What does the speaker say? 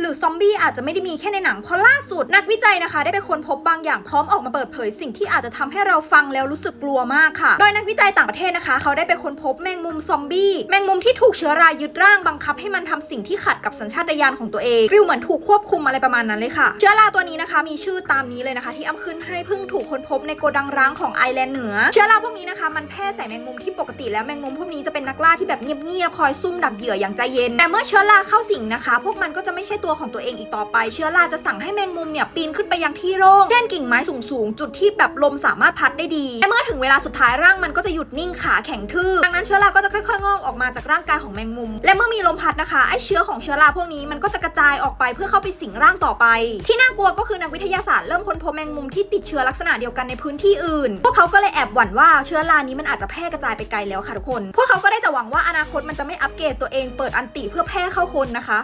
หรือซอมบี้อาจจะไม่ได้มีแค่ในหนังเพราะล่าสุดนักวิจัยนะคะ ได้ไปค้นพบบางอย่างพร้อมออกมาเปิดเผยสิ่งที่อาจจะทำให้เราฟังแล้วรู้สึกกลัวมากค่ะ โดยนักวิจัยต่างประเทศนะคะ เขาได้ไปค้นพบแมงมุมซอมบี้แมงมุมที่ถูกเชื้อรายึดร่างบังคับให้มันทำสิ่งที่ขัดกับสัญชาตญาณของตัวเองฟิลเหมือนถูกควบคุมอะไรประมาณนั้นเลยค่ะ เชื้อราตัวนี้นะคะ มีชื่อตามนี้เลยนะคะ ที่อ้ำขึ้นให้เพิ่งถูกค้นพบในโกดังร้างของไอแลนด์เหนือ เชื้อราพวกนี้นะคะ มันแพร่ใส่แมงมุมที่ปกติแล้วแมงมุมพวกนี้จะเป็นนักล่าที่แบบเงียบๆคอยซุ่มดักเหยื่ออย่างใจเย็นแต่เมื่อเชื้อราเข้าสิงนะคะ พวกมันก็จะไม่ใช่ตัวของตัวเองอีกต่อไป เชื้อราจะสั่งให้แมงมุมเนี่ยปีนขึ้นไปยังที่โล่งเช่นกิ่งไม้สูงๆ จุดที่แบบลมสามารถพัดได้ดีแต่เมื่อถึงเวลาสุดท้ายร่างมันก็จะหยุดนิ่งขาแข็งทื่อดังนั้นเชื้อราก็จะค่อยๆงอกออกมาจากร่างกายของแมงมุม และเมื่อมีลมพัดนะคะไอเชื้อของเชื้อราพวกนี้มันก็จะกระจายออกไปเพื่อเข้าไปสิงร่างต่อไป ที่น่ากลัวก็คือนักวิทยาศาสตร์เริ่มค้นพบแมงมุมที่ติดเชื้อลักษณะเดียวกันในพื้นที่อื่น พวกเขาก็เลยแอบหวั่นว่าเชื้อรานี้มันอาจจะแพร่กระจายไปไกลแล้วค่ะทุกคน พวกเขาก็ได้แต่หวังว่าอนาคตมันจะไม่อัปเกรดตัวเองเปิดอันติเพื่อแพร่เข้าคนนะคะ